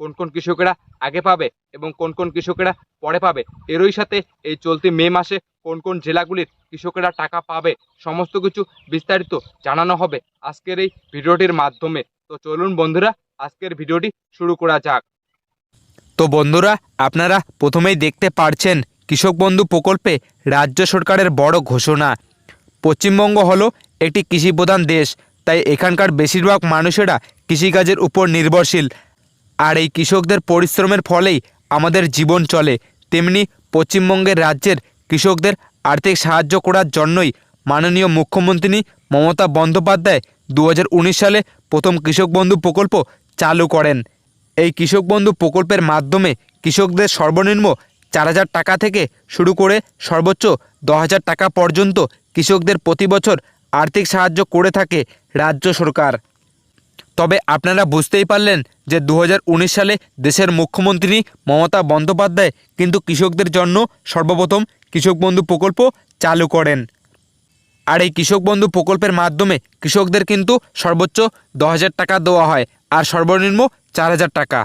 কোন কোন কৃষকেরা আগে পাবে এবং কোন কোন কৃষকেরা পরে পাবে। এরই সাথে এই চলতি মে মাসে কোন কোন জেলাগুলির কৃষকেরা টাকা পাবে সমস্ত কিছু বিস্তারিত জানানো হবে আজকের এই ভিডিওটির মাধ্যমে। তো চলুন বন্ধুরা, আজকের ভিডিওটি শুরু করা যাক। তো বন্ধুরা, আপনারা প্রথমেই দেখতে পারছেন কৃষক বন্ধু প্রকল্পে রাজ্য সরকারের বড় ঘোষণা। পশ্চিমবঙ্গ হলো একটি কৃষিপ্রধান দেশ, তাই এখানকার বেশিরভাগ মানুষেরা কৃষিকাজের উপর নির্ভরশীল। আর এই কৃষকদের পরিশ্রমের ফলেই আমাদের জীবন চলে। তেমনি পশ্চিমবঙ্গের রাজ্যের কৃষকদের আর্থিক সাহায্য করার জন্যই মাননীয় মুখ্যমন্ত্রী মমতা বন্দ্যোপাধ্যায় দু হাজার উনিশ সালে প্রথম কৃষক বন্ধু প্রকল্প চালু করেন। এই কৃষক বন্ধু প্রকল্পের মাধ্যমে কৃষকদের সর্বনিম্ন চার হাজার টাকা থেকে শুরু করে সর্বোচ্চ দশ হাজার টাকা পর্যন্ত কৃষকদের প্রতি বছর আর্থিক সাহায্য করে থাকে রাজ্য সরকার। তবে আপনারা বুঝতেই পারলেন যে দু হাজার উনিশ সালে দেশের মুখ্যমন্ত্রী মমতা বন্দ্যোপাধ্যায় কিন্তু কৃষকদের জন্য সর্বপ্রথম কৃষক বন্ধু প্রকল্প চালু করেন। আর এই কৃষক বন্ধু প্রকল্পের মাধ্যমে কৃষকদের কিন্তু সর্বোচ্চ দশ টাকা দেওয়া হয় আর সর্বনিম্ন চার হাজার টাকা।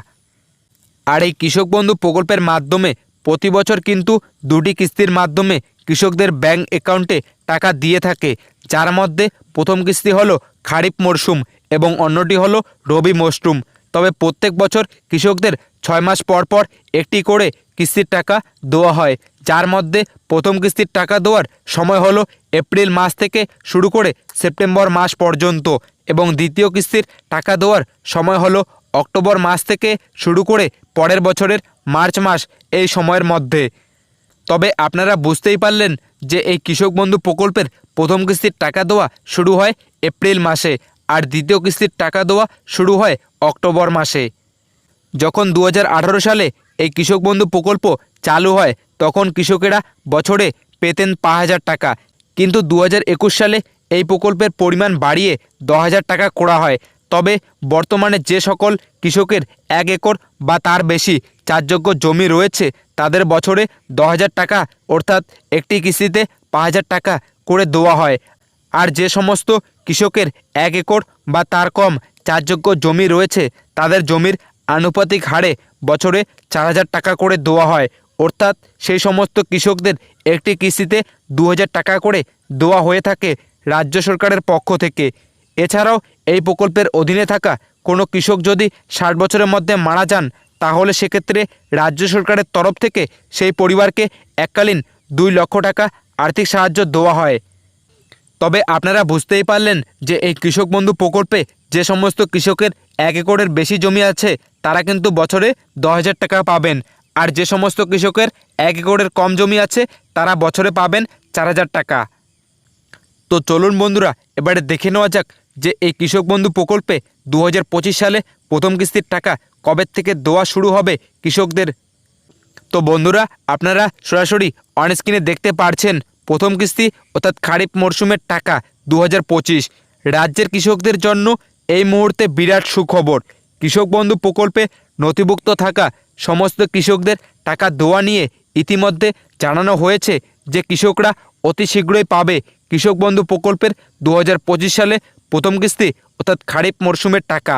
আর এই কৃষক বন্ধু প্রকল্পের মাধ্যমে প্রতি বছর কিন্তু দুটি কিস্তির মাধ্যমে কৃষকদের ব্যাংক অ্যাকাউন্টে টাকা দিয়ে থাকে, যার মধ্যে প্রথম কিস্তি হলো খারিফ মরশুম এবং অন্যটি হলো রবি মশরুম তবে প্রত্যেক বছর কৃষকদের ছয় মাস পর পর একটি করে কিস্তির টাকা দেওয়া হয়, যার মধ্যে প্রথম কিস্তির টাকা দেওয়ার সময় হলো এপ্রিল মাস থেকে শুরু করে সেপ্টেম্বর মাস পর্যন্ত এবং দ্বিতীয় কিস্তির টাকা দেওয়ার সময় হলো অক্টোবর মাস থেকে শুরু করে পরের বছরের মার্চ মাস এই সময়ের মধ্যে। তবে আপনারা বুঝতেই পারলেন যে এই কৃষক বন্ধু প্রকল্পের প্রথম কিস্তির টাকা দেওয়া শুরু হয় এপ্রিল মাসে। আর দ্বিতীয় কিস্তির টাকা দেওয়া শুরু হয় অক্টোবর মাসে। যখন দু হাজার আঠারো সালে এই কৃষক বন্ধু প্রকল্প চালু হয়, তখন কৃষকেরা বছরে পেতেন পাঁচ হাজার টাকা। কিন্তু দু একুশ সালে এই প্রকল্পের পরিমাণ বাড়িয়ে দশ হাজার টাকা করা হয়। তবে বর্তমানে যে সকল কৃষকের এক একর বা তার বেশি চারযোগ্য জমি রয়েছে, তাদের বছরে দশ হাজার টাকা অর্থাৎ একটি কিস্তিতে পাঁচ হাজার টাকা করে দেওয়া হয়। আর যে সমস্ত কৃষকের এক একর বা তার কম চারযোগ্য জমি রয়েছে, তাদের জমির আনুপাতিক হারে বছরে চার হাজার টাকা করে দেওয়া হয়। অর্থাৎ সেই সমস্ত কৃষকদের একটি কিস্তিতে দু হাজার টাকা করে দেওয়া হয়ে থাকে রাজ্য সরকারের পক্ষ থেকে। এছাড়াও এই প্রকল্পের অধীনে থাকা কোনো কৃষক যদি ষাট বছরের মধ্যে মারা যান, তাহলে সেক্ষেত্রে রাজ্য সরকারের তরফ থেকে সেই পরিবারকে এককালীন দুই লক্ষ টাকা আর্থিক সাহায্য দেওয়া হয়। তবে আপনারা বুঝতেই পারলেন যে এই কৃষক বন্ধু প্রকল্পে যে সমস্ত কৃষকের এক একরের বেশি জমি আছে, তারা কিন্তু বছরে দশ হাজার টাকা পাবেন। আর যে সমস্ত কৃষকের এক একরের কম জমি আছে, তারা বছরে পাবেন চার হাজার টাকা। তো চলুন বন্ধুরা, এবারে দেখে নেওয়া যাক যে এই কৃষক বন্ধু প্রকল্পে দু হাজার পঁচিশ সালে প্রথম কিস্তির টাকা কবে থেকে দেওয়া শুরু হবে কৃষকদের? তো বন্ধুরা, আপনারা সরাসরি অনস্ক্রিনে দেখতে পারছেন প্রথম কিস্তি অর্থাৎ খারিফ মরশুমের টাকা দু হাজার পঁচিশ। রাজ্যের কৃষকদের জন্য এই মুহূর্তে বিরাট সুখবর। কৃষক বন্ধু প্রকল্পে নথিভুক্ত থাকা সমস্ত কৃষকদের টাকা দেওয়া নিয়ে ইতিমধ্যে জানানো হয়েছে যে কৃষকরা অতি শীঘ্রই পাবে। কৃষক বন্ধু প্রকল্পের দু হাজার পঁচিশ সালে প্রথম কিস্তি অর্থাৎ খারিফ মরশুমের টাকা।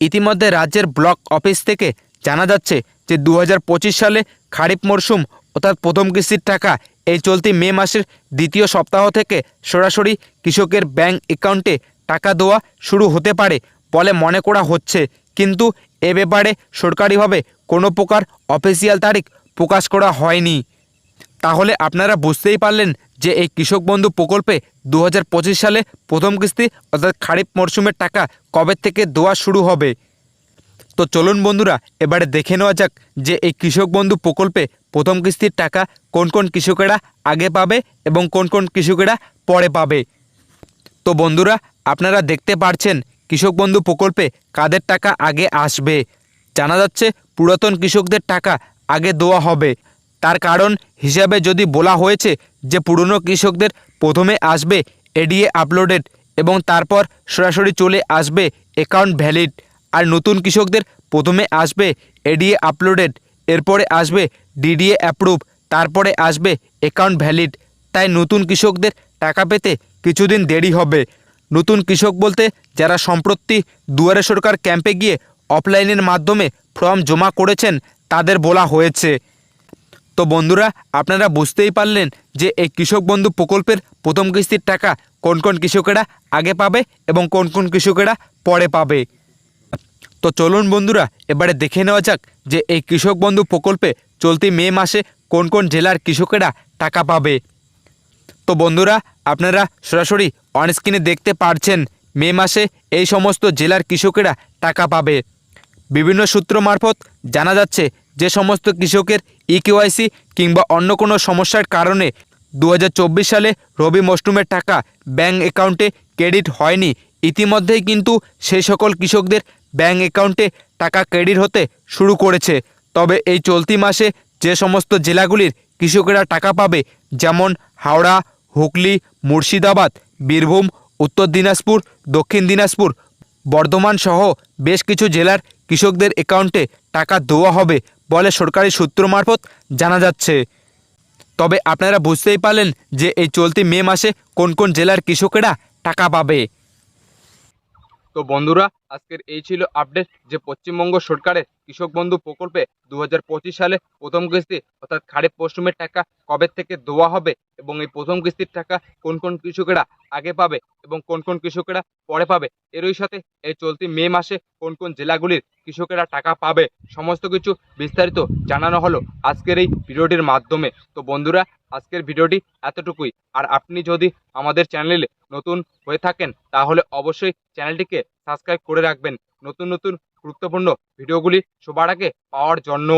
ইতিমধ্যে রাজ্যের ব্লক অফিস থেকে জানা যাচ্ছে যে দু হাজার পঁচিশ সালে খারিফ মরশুম অর্থাৎ প্রথম কিস্তির টাকা এই চলতি মে মাসের দ্বিতীয় সপ্তাহ থেকে সরাসরি কৃষকের ব্যাংক অ্যাকাউন্টে টাকা দেওয়া শুরু হতে পারে বলে মনে করা হচ্ছে। কিন্তু এ ব্যাপারে সরকারিভাবে কোনো প্রকার অফিসিয়াল তারিখ প্রকাশ করা হয়নি। তাহলে আপনারা বুঝতেই পারলেন যে এই কৃষক বন্ধু প্রকল্পে দু হাজার পঁচিশ সালে প্রথম কিস্তি অর্থাৎ খারিফ মরশুমের টাকা কবে থেকে দেওয়া শুরু হবে? তো চলুন বন্ধুরা, এবারে দেখে নেওয়া যাক যে এই কৃষক বন্ধু প্রকল্পে প্রথম কিস্তির টাকা কোন কোন কৃষকেরা আগে পাবে এবং কোন কোন কৃষকেরা পরে পাবে। তো বন্ধুরা, আপনারা দেখতে পারছেন কৃষক বন্ধু প্রকল্পে কাদের টাকা আগে আসবে। জানা যাচ্ছে পুরাতন কৃষকদের টাকা আগে দেওয়া হবে। তার কারণ হিসাবে যদি বলা হয়েছে যে পুরনো কৃষকদের প্রথমে আসবে এডিএ আপলোডেড এবং তারপর সরাসরি চলে আসবে অ্যাকাউন্ট ভ্যালিড, আর নতুন কৃষকদের প্রথমে আসবে এডিএ আপলোডেড এরপরে আসবে ডিডিএ অ্যাপ্রুভ তারপরে আসবে অ্যাকাউন্ট ভ্যালিড তাই নতুন কৃষকদের টাকা পেতে কিছুদিন দেরি হবে। নতুন কৃষক বলতে যারা সম্প্রতি দুয়ারে সরকার ক্যাম্পে গিয়ে অফলাইনের মাধ্যমে ফর্ম জমা করেছেন, তাদের বলা হয়েছে। তো বন্ধুরা, আপনারা বুঝতেই পারলেন যে এই কৃষক বন্ধু প্রকল্পের প্রথম কিস্তির টাকা কোন কোন কৃষকেরা আগে পাবে এবং কোন কোন কৃষকেরা পরে পাবে। তো চলুন বন্ধুরা, এবারে দেখে নেওয়া যাক যে এই কৃষক বন্ধু প্রকল্পে চলতি মে মাসে কোন কোন জেলার কৃষকেরা টাকা পাবে। তো বন্ধুরা, আপনারা সরাসরি অনস্ক্রিনে দেখতে পারছেন মে মাসে এই সমস্ত জেলার কৃষকেরা টাকা পাবে। বিভিন্ন সূত্র মারফত জানা যাচ্ছে যে সমস্ত কৃষকের ইকেওয়াইসি কিংবা অন্য কোনো সমস্যার কারণে দু হাজার চব্বিশ সালে রবি মরশুমের টাকা ব্যাঙ্ক অ্যাকাউন্টে ক্রেডিট হয়নি ইতিমধ্যেই কিন্তু সেই সকল কৃষকদের ব্যাঙ্ক অ্যাকাউন্টে টাকা ক্রেডিট হতে শুরু করেছে। তবে এই চলতি মাসে যে সমস্ত জেলাগুলির কৃষকেরা টাকা পাবে, যেমন হাওড়া, হুগলি, মুর্শিদাবাদ, বীরভূম, উত্তর দিনাজপুর, দক্ষিণ দিনাজপুর, বর্ধমান সহ বেশ কিছু জেলার কৃষকদের অ্যাকাউন্টে টাকা দেওয়া হবে বলে সরকারি সূত্র মারফত জানা যাচ্ছে। তবে আপনারা বুঝতেই পারলেন যে এই চলতি মে মাসে কোন কোন জেলার কৃষকেরা টাকা পাবে। তো বন্ধুরা আজকের এই ছিল আপডেট যে পশ্চিমবঙ্গ সরকারের কৃষক বন্ধু প্রকল্পে দু হাজার পঁচিশ সালে প্রথম কিস্তি অর্থাৎ খারিফ মরশুমের টাকা কবে থেকে দেওয়া হবে এবং এই প্রথম কিস্তির টাকা কোন কোন কৃষকেরা আগে পাবে এবং কোন কোন কৃষকেরা পরে পাবে? এরই সাথে এই চলতি মে মাসে কোন কোন জেলাগুলির কৃষকেরা টাকা পাবে? সমস্ত কিছু বিস্তারিত জানানো হলো আজকের এই ভিডিওটির মাধ্যমে। তো বন্ধুরা, আজকের ভিডিওটি এতটুকুই। আর আপনি যদি আমাদের চ্যানেলে নতুন হয়ে থাকেন, তাহলে অবশ্যই চ্যানেলটিকে সাবস্ক্রাইব করে রাখবেন। নতুন নতুন গুরুত্বপূর্ণ ভিডিওগুলি সবার আগে পাওয়ার জন্য।